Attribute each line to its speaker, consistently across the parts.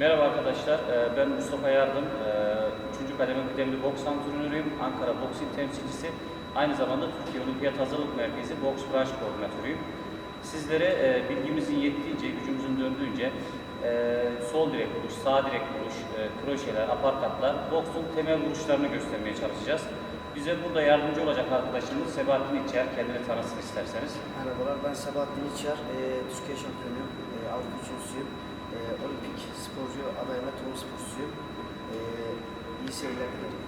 Speaker 1: Merhaba arkadaşlar, ee, ben Mustafa Yardım. 3. kademe kıdemli boks antrenörüyüm. Ankara Boxing temsilcisi. Aynı zamanda Türkiye Olimpiyat Hazırlık Merkezi Boks Branş Koordinatörüyüm. Sizlere e, bilgimizin yettiğince, gücümüzün döndüğünce e, sol direk vuruş, sağ direk vuruş, e, kroşeler, aparkatlar, boksun temel vuruşlarını göstermeye çalışacağız. Bize burada yardımcı olacak arkadaşımız Sebahattin İçer. Kendini tanısın isterseniz.
Speaker 2: Merhabalar, ben Sabahattin İçer, e, Türkiye şampiyonuyum, e, Avrupa üçüncüsüyüm, e, ve turnuva sporcusuyum. E, iyi seyirler dilerim.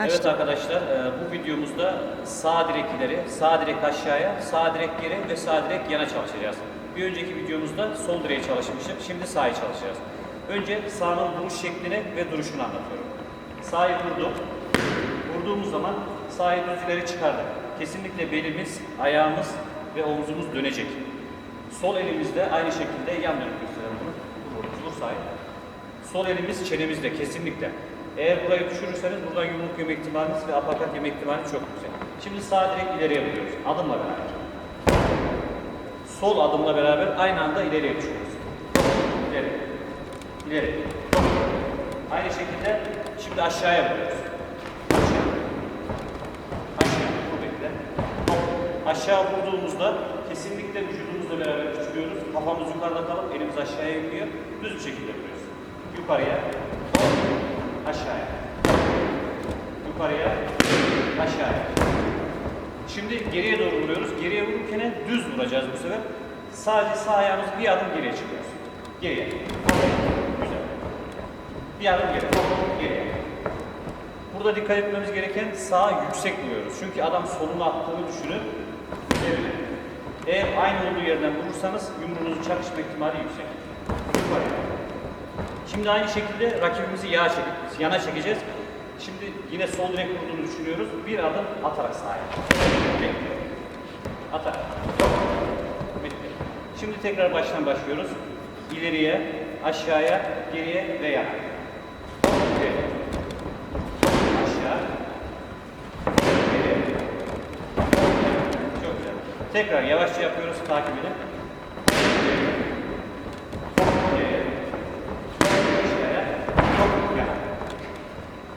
Speaker 1: Evet arkadaşlar, e, bu videomuzda sağ direk ileri, sağ direk aşağıya, sağ direk geri ve sağ direk yana çalışacağız. Bir önceki videomuzda sol direği çalışmıştık, şimdi sağı çalışacağız. Önce sağın vuruş şeklini ve duruşunu anlatıyorum. Sağı vurdum. Vurduğumuz zaman sağı düz ileri çıkardık. Kesinlikle belimiz, ayağımız ve omzumuz dönecek. Sol elimizde aynı şekilde yan dönüp gösterelim bunu. Sağı. Sol elimiz çenemizde kesinlikle. Eğer burayı düşürürseniz buradan yumruk yeme ihtimaliniz ve apakat yeme ihtimaliniz çok yüksek. Şimdi sağ direkt ileriye vuruyoruz. Adımla beraber. Sol adımla beraber aynı anda ileriye düşüyoruz. İleri. İleri. Aynı şekilde şimdi aşağıya vuruyoruz. Aşağı. Aşağı. Vur bekle. Aşağı vurduğumuzda kesinlikle vücudumuzla beraber küçülüyoruz. Kafamız yukarıda kalıp elimiz aşağıya iniyor. Düz bir şekilde vuruyoruz. Yukarıya, aşağıya. Yukarıya, aşağıya. Şimdi geriye doğru vuruyoruz. Geriye vururken düz vuracağız bu sefer. Sadece sağ ayağımız bir adım geriye çıkıyoruz. Geriye. Güzel. Bir adım geri. Geriye. Burada dikkat etmemiz gereken sağ yüksek vuruyoruz. Çünkü adam soluna attığını düşünün. Üzerine. Eğer aynı olduğu yerden vurursanız yumruğunuzun çakışma ihtimali yüksek. Şimdi aynı şekilde rakibimizi yana, çek yana çekeceğiz. Şimdi yine sol direk vurduğunu düşünüyoruz. Bir adım atarak sağa. Atarak. Şimdi tekrar baştan başlıyoruz. İleriye, aşağıya, geriye ve yana. İleri. Aşağı. Geri. Çok güzel. Tekrar yavaşça yapıyoruz. Takip edin.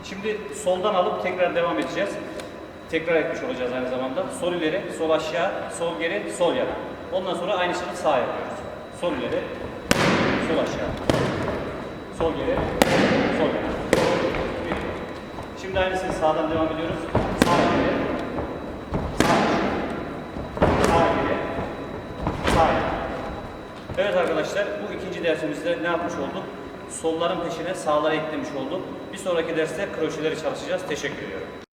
Speaker 1: Şimdi soldan alıp tekrar devam edeceğiz. Tekrar etmiş olacağız aynı zamanda. Sol ileri, sol aşağı, sol geri, sol yana. Ondan sonra aynısını sağ yapıyoruz. Sol ileri, sol aşağı. Sol geri, sol yana. Şimdi aynısını sağdan devam ediyoruz. Sağ geri, sağ aşağı. Sağ geri, sağ yana. Evet arkadaşlar bu ikinci dersimizde ne yapmış olduk? Solların peşine sağları eklemiş olduk. Bir sonraki derste kroşeleri çalışacağız. Teşekkür ediyorum.